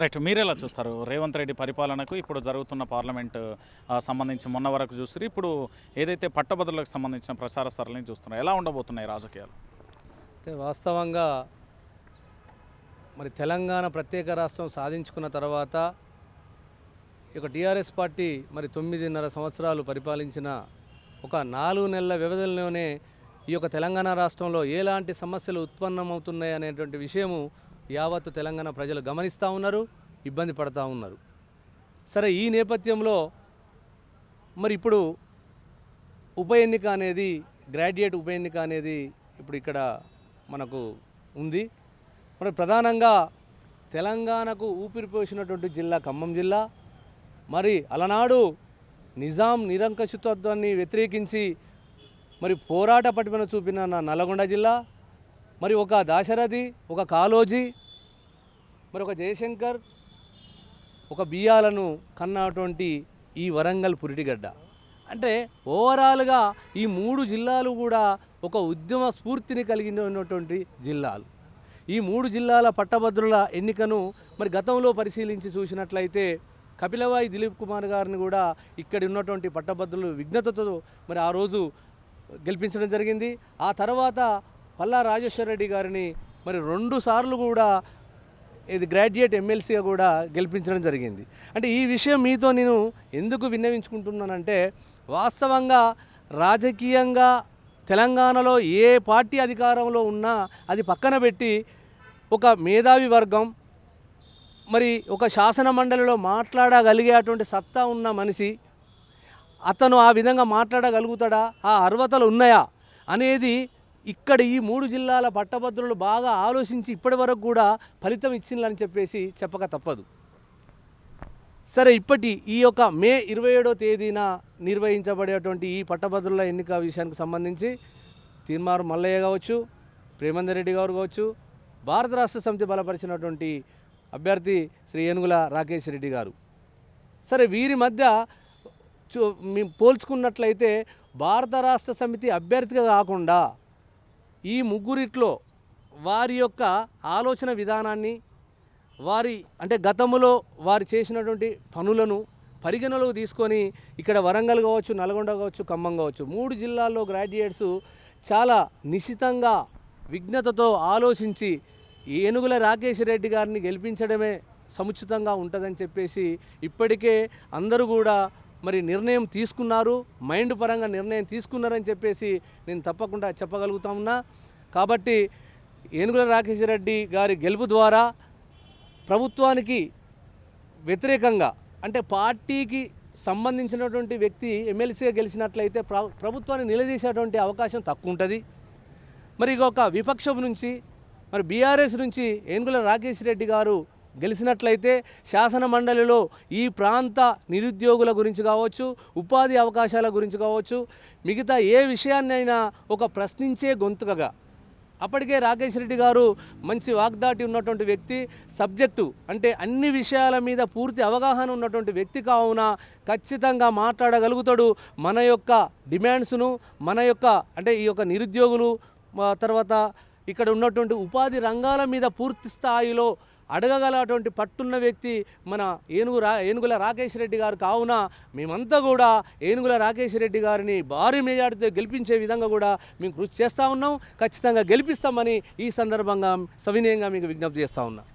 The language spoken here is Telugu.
రైట్ మీరెలా చూస్తారు? రేవంత్ రెడ్డి పరిపాలనకు ఇప్పుడు జరుగుతున్న పార్లమెంట్ సంబంధించి మొన్న వరకు చూసి ఇప్పుడు ఏదైతే పట్టభద్రులకు సంబంధించిన ప్రచార సరళిని చూస్తున్నారు ఎలా ఉండబోతున్నాయి రాజకీయాలు? అయితే వాస్తవంగా మరి తెలంగాణ ప్రత్యేక రాష్ట్రం సాధించుకున్న తర్వాత ఈ యొక్క టీఆర్ఎస్ పార్టీ మరి తొమ్మిదిన్నర సంవత్సరాలు పరిపాలించిన ఒక నాలుగు నెలల వ్యవధిలోనే ఈ యొక్క తెలంగాణ రాష్ట్రంలో ఎలాంటి సమస్యలు ఉత్పన్నమవుతున్నాయి అనేటువంటి విషయము యావత్తు తెలంగాణ ప్రజలు గమనిస్తూ ఉన్నారు ఇబ్బంది పడతా ఉన్నారు. సరే ఈ నేపథ్యంలో మరి ఇప్పుడు ఉప ఎన్నిక అనేది గ్రాడ్యుయేట్ ఉప ఎన్నిక అనేది ఇప్పుడు ఇక్కడ మనకు ఉంది. మరి ప్రధానంగా తెలంగాణకు ఊపిరి పోసినటువంటి జిల్లా ఖమ్మం జిల్లా మరి అలనాడు నిజాం నిరంకషిత్వాన్ని వ్యతిరేకించి మరి పోరాట పటిమను చూపిన నా నల్లగొండ జిల్లా మరి ఒక దాశరథి ఒక కాలోజీ మరి ఒక జయశంకర్ ఒక బియ్యాలను కన్నటువంటి ఈ వరంగల్ పురిటిగడ్డ. అంటే ఓవరాల్గా ఈ మూడు జిల్లాలు కూడా ఒక ఉద్యమ స్ఫూర్తిని కలిగినటువంటి జిల్లాలు. ఈ మూడు జిల్లాల పట్టభద్రుల ఎన్నికను మరి గతంలో పరిశీలించి చూసినట్లయితే కపిలవాయి దిలీప్ కుమార్ గారిని కూడా ఇక్కడ ఉన్నటువంటి పట్టభద్రులు విఘ్నతతో మరి ఆ రోజు గెలిపించడం జరిగింది. ఆ తర్వాత పల్లా రాజేశ్వర రెడ్డి గారిని మరి రెండు సార్లు కూడా ఇది గ్రాడ్యుయేట్ ఎమ్మెల్సీగా కూడా గెలిపించడం జరిగింది. అంటే ఈ విషయం మీతో నేను ఎందుకు విన్నవించుకుంటున్నానంటే వాస్తవంగా రాజకీయంగా తెలంగాణలో ఏ పార్టీ అధికారంలో ఉన్నా అది పక్కన పెట్టి ఒక మేధావి వర్గం మరి ఒక శాసన మండలిలో మాట్లాడగలిగేటువంటి సత్తా ఉన్న మనిషి అతను ఆ విధంగా మాట్లాడగలుగుతాడా ఆ అర్హతలు ఉన్నాయా అనేది ఇక్కడ ఈ మూడు జిల్లాల పట్టభద్రులు బాగా ఆలోచించి ఇప్పటి వరకు కూడా ఫలితం ఇచ్చిందని చెప్పేసి చెప్పక తప్పదు. సరే ఇప్పటి ఈ యొక్క మే ఇరవై ఏడో తేదీన నిర్వహించబడేటువంటి ఈ పట్టభద్రుల ఎన్నిక విషయానికి సంబంధించి తీర్మారు మల్లయ్య కావచ్చు ప్రేమందర్ రెడ్డి గారు కావచ్చు భారత రాష్ట్ర సమితి బలపరిచినటువంటి అభ్యర్థి శ్రీ ఏనుగుల రాకేష్ రెడ్డి గారు. సరే వీరి మధ్య చూ మేము పోల్చుకున్నట్లయితే భారత రాష్ట్ర సమితి అభ్యర్థిగా కాకుండా ఈ ముగ్గురిట్లో వారి యొక్క ఆలోచన విధానాన్ని వారి అంటే గతంలో వారు చేసినటువంటి పనులను పరిగణలోకి తీసుకొని ఇక్కడ వరంగల్ కావచ్చు నల్గొండ కావచ్చు ఖమ్మం కావచ్చు మూడు జిల్లాల్లో గ్రాడ్యుయేట్స్ చాలా నిశితంగా విఘ్నతతో ఆలోచించి ఏనుగుల రాకేష్ రెడ్డి గారిని గెలిపించడమే సముచితంగా ఉంటుందని చెప్పేసి ఇప్పటికే అందరూ కూడా మరి నిర్ణయం తీసుకున్నారు మైండ్ పరంగా నిర్ణయం తీసుకున్నారని చెప్పేసి నేను తప్పకుండా చెప్పగలుగుతా ఉన్నా. కాబట్టి ఏనుగుల రాకేష్ రెడ్డి గారి గెలుపు ద్వారా ప్రభుత్వానికి వ్యతిరేకంగా అంటే పార్టీకి సంబంధించినటువంటి వ్యక్తి ఎమ్మెల్సీగా గెలిచినట్లయితే ప్రభుత్వాన్ని నిలదీసేటువంటి అవకాశం తక్కువ ఉంటుంది. మరి ఇక ఒక విపక్షం నుంచి మరి బీఆర్ఎస్ నుంచి ఏనుగుల రాకేష్ రెడ్డి గారు గెలిచినట్లయితే శాసన మండలిలో ఈ ప్రాంత నిరుద్యోగుల గురించి కావచ్చు ఉపాధి అవకాశాల గురించి కావచ్చు మిగతా ఏ విషయాన్నైనా ఒక ప్రశ్నించే గొంతుకగా. అప్పటికే రాకేష్ రెడ్డి గారు మంచి వాగ్దాటి ఉన్నటువంటి వ్యక్తి సబ్జెక్టు అంటే అన్ని విషయాల మీద పూర్తి అవగాహన ఉన్నటువంటి వ్యక్తి కావున ఖచ్చితంగా మాట్లాడగలుగుతాడు. మన యొక్క డిమాండ్స్ను మన యొక్క అంటే ఈ యొక్క నిరుద్యోగులు తర్వాత ఇక్కడ ఉన్నటువంటి ఉపాధి రంగాల మీద పూర్తి స్థాయిలో అడగగలటువంటి పట్టున్న వ్యక్తి మన ఏనుగు రా ఏనుగుల రాకేష్ రెడ్డి గారు. కావున మేమంతా కూడా ఏనుగుల రాకేష్ రెడ్డి గారిని భారీ మెజార్టీతో గెలిపించే విధంగా కూడా మేము కృషి చేస్తూ ఉన్నాం. ఖచ్చితంగా గెలిపిస్తామని ఈ సందర్భంగా సవినయంగా మీకు విజ్ఞప్తి చేస్తూ ఉన్నాం.